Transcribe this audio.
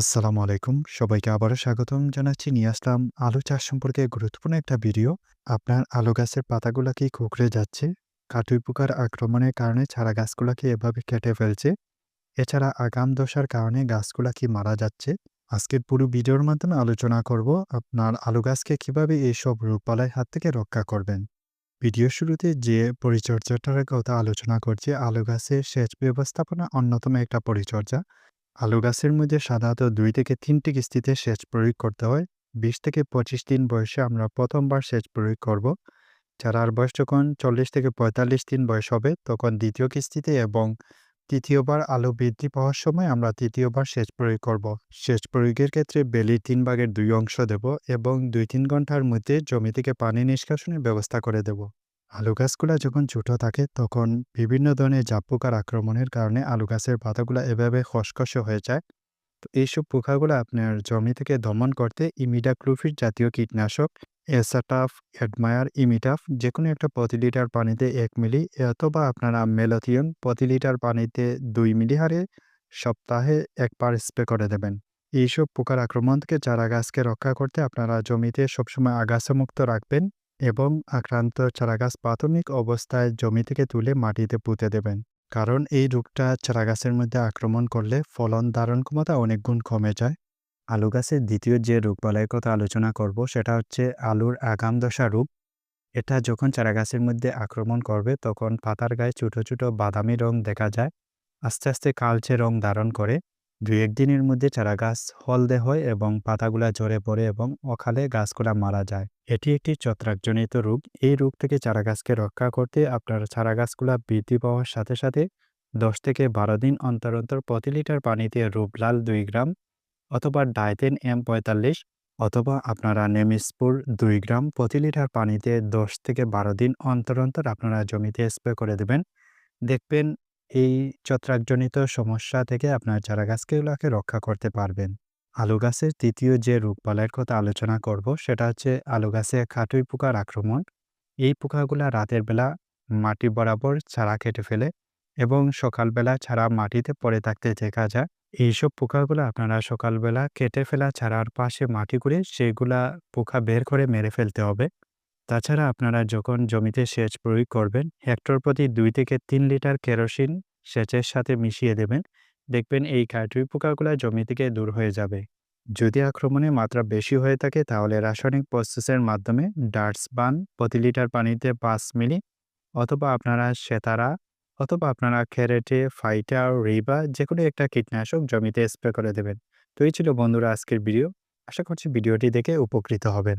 আসসালামু আলাইকুম। সবাইকে আবারও স্বাগতম জানাচ্ছি। নিয়ে আসলাম আলু চাষ সম্পর্কে গুরুত্বপূর্ণ একটা ভিডিও। আপনার আলু গাছের পাতাগুলা কি কুঁকড়ে যাচ্ছে? কাটুই পোকার আক্রমণের কারণে চারা গাছগুলা কি এভাবে কেটে ফেলছে? এছাড়া আগাম দশার কারণে গাছগুলা কি মারা যাচ্ছে? আজকের পুরো ভিডিওর মাধ্যমে আলোচনা করব আপনার আলু গাছকে কীভাবে এইসব রোগবালাইয়ের হাত থেকে রক্ষা করবেন। ভিডিওর শুরুতে যে পরিচর্যাটার কথা আলোচনা করছি, আলু গাছের সেচ ব্যবস্থাপনা অন্যতম একটা পরিচর্যা। আলু গাছের মধ্যে সাধারণত দুই থেকে তিনটি কিস্তিতে সেচ প্রয়োগ করতে হয়। ২০ থেকে ২৫ দিন বয়সে আমরা প্রথমবার সেচ প্রয়োগ করব। চারার বয়স যখন ৪০ থেকে ৪৫ দিন বয়স হবে, তখন দ্বিতীয় কিস্তিতে এবং তৃতীয়বার আলু বৃদ্ধি পাওয়ার সময় আমরা তৃতীয়বার সেচ প্রয়োগ করব। সেচ প্রয়োগের ক্ষেত্রে বেলির তিন ভাগের দুই অংশ দেব এবং ২-৩ ঘণ্টার মধ্যে জমি থেকে পানি নিষ্কাশনের ব্যবস্থা করে দেব। আলু গাছগুলো যখন ছোট থাকে তখন বিভিন্ন ধরনের জাপ পোকার আক্রমণের কারণে আলু গাছের পাতাগুলো এভাবে খসখসে হয়ে যায়। তো এইসব পোকাগুলো আপনার জমি থেকে দমন করতে ইমিডাক্লোপিড জাতীয় কীটনাশক এসাটাফ, অ্যাডমায়ার, ইমিটাফ যে কোনো একটা প্রতি লিটার পানিতে এক মিলি অথবা আপনারা মেলাথিয়ন প্রতি লিটার পানিতে দুই মিলি হারে সপ্তাহে একবার স্প্রে করে দেবেন। এইসব পোকার আক্রমণ থেকে চারা গাছকে রক্ষা করতে আপনারা জমিতে সবসময় আগাছামুক্ত রাখবেন এবং আক্রান্ত চারাগাছ প্রাথমিক অবস্থায় জমি থেকে তুলে মাটিতে পুঁতে দেবেন। কারণ এই রোগটা চারাগাছের মধ্যে আক্রমণ করলে ফলন ধারণ ক্ষমতা অনেক গুণ কমে যায়। আলু গাছের দ্বিতীয় যে রোগবালাইয়ের কথা আলোচনা করব সেটা হচ্ছে আলুর আগাম দশা রোগ। এটা যখন চারাগাছের মধ্যে আক্রমণ করবে তখন পাতার গায়ে ছোট, ছোট বাদামি রং দেখা যায়। আস্তে, আস্তে কালচে রং ধারণ করে। ২-১ দিনের মধ্যে চারাগাছ হলদে হয় এবং পাতাগুলা ঝরে পড়ে এবং অকালে গাছগুলা মারা যায়। এটি একটি ছত্রাকজনিত রোগ। এই রোগ থেকে চারাগাছকে রক্ষা করতে আপনার চারা গাছগুলা বৃদ্ধি পাওয়ার সাথে, সাথে ১০ থেকে ১২ দিন অন্তর, অন্তর প্রতি লিটার পানিতে রূপলাল দুই গ্রাম অথবা ডাইথেন এম ৪৫ অথবা আপনারা নেমিসপুর দুই গ্রাম প্রতি লিটার পানিতে ১০ থেকে ১২ দিন অন্তর, অন্তর আপনারা জমিতে স্প্রে করে দেবেন। দেখবেন এই ছত্রাকজনিত সমস্যা থেকে আপনার চারাগাছগুলাকে রক্ষা করতে পারবেন। আলু গাছের তৃতীয় যে রোগবালাইয়ের কথা আলোচনা করব, সেটা হচ্ছে আলু গাছে কাটুই পোকার আক্রমণ। এই পোকাগুলা রাতের বেলা মাটি বরাবর চারা কেটে ফেলে এবং সকালবেলা ছাড়া মাটিতে পড়ে থাকতে দেখা যায়। এইসব পোকাগুলো আপনারা সকালবেলা কেটে ফেলা ছাড়ার পাশে মাটি করে সেগুলা পোকা বের করে মেরে ফেলতে হবে। তাছাড়া আপনারা যখন জমিতে সেচ প্রয়োগ করবেন হেক্টর প্রতি দুই থেকে তিন লিটার কেরোসিন সেচের সাথে মিশিয়ে দেবেন। দেখবেন এই কাটুই পোকাগুলা জমি থেকে দূর হয়ে যাবে। যদি আক্রমণের মাত্রা বেশি হয়ে থাকে তাহলে রাসায়নিক প্রসেসের মাধ্যমে ডার্টস বান প্রতি লিটার পানিতে পাঁচ মিলি অথবা আপনারা সেতারা অথবা আপনারা খেরেটে, ফাইটা, রিবা যে কোনো একটা কীটনাশক জমিতে স্প্রে করে দেবেন। তো এই ছিল বন্ধুরা আজকের ভিডিও। আশা করছি ভিডিওটি দেখে উপকৃত হবেন।